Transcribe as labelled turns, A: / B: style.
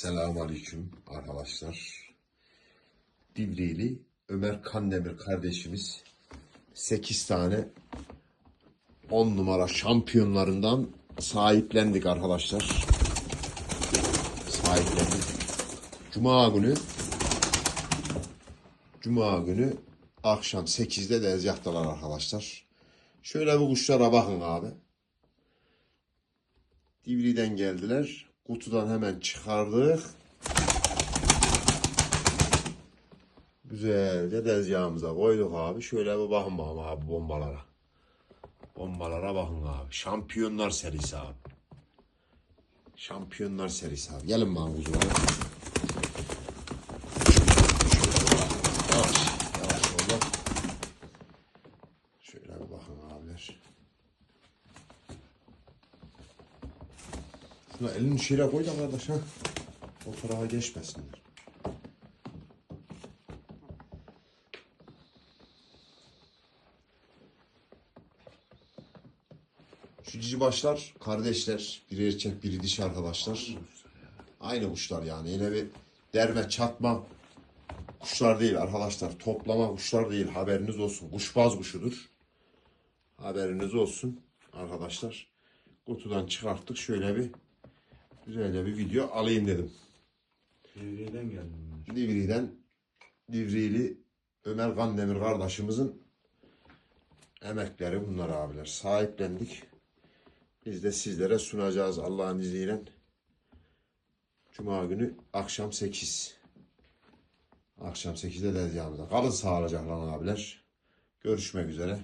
A: Selamun Aleyküm arkadaşlar. Divrili Ömer Kandemir kardeşimiz 8 tane 10 numara şampiyonlarından sahiplendik arkadaşlar. Sahiplendik. Cuma günü Cuma günü akşam 8'de dezgahtalar arkadaşlar. Şöyle bir kuşlara bakın abi. Divri'den geldiler. Kutudan hemen çıkardık. Güzelce tezgahımıza koyduk abi. Şöyle bir bakın bakalım abi bombalara. Bombalara bakın abi. Şampiyonlar serisi abi. Şampiyonlar serisi abi. Gelin bana kuzulara. Yavaş, yavaş oğlum. Şöyle bir bakın abiler. Şuna elini şöyle koy da kardeş ha. O tarafa geçmesinler. Şu cici başlar kardeşler. Biri erkek biri dişi arkadaşlar. Aynı kuşlar yani. Yine bir derme çatma kuşlar değil arkadaşlar. Toplama kuşlar değil. Haberiniz olsun. Kuşbaz kuşudur. Haberiniz olsun arkadaşlar. Kutudan çıkarttık. Şöyle bir güzelce bir video alayım dedim.
B: Devriye'den geldim ben.
A: Divri'den Divrili Ömer Kandemir kardeşimizin emekleri bunlar abiler. Sahiplendik. Biz de sizlere sunacağız Allah'ın izniyle. Cuma günü akşam 8. Akşam 8'de tezgahımızda. Kalın sağlıcakla abiler. Görüşmek üzere.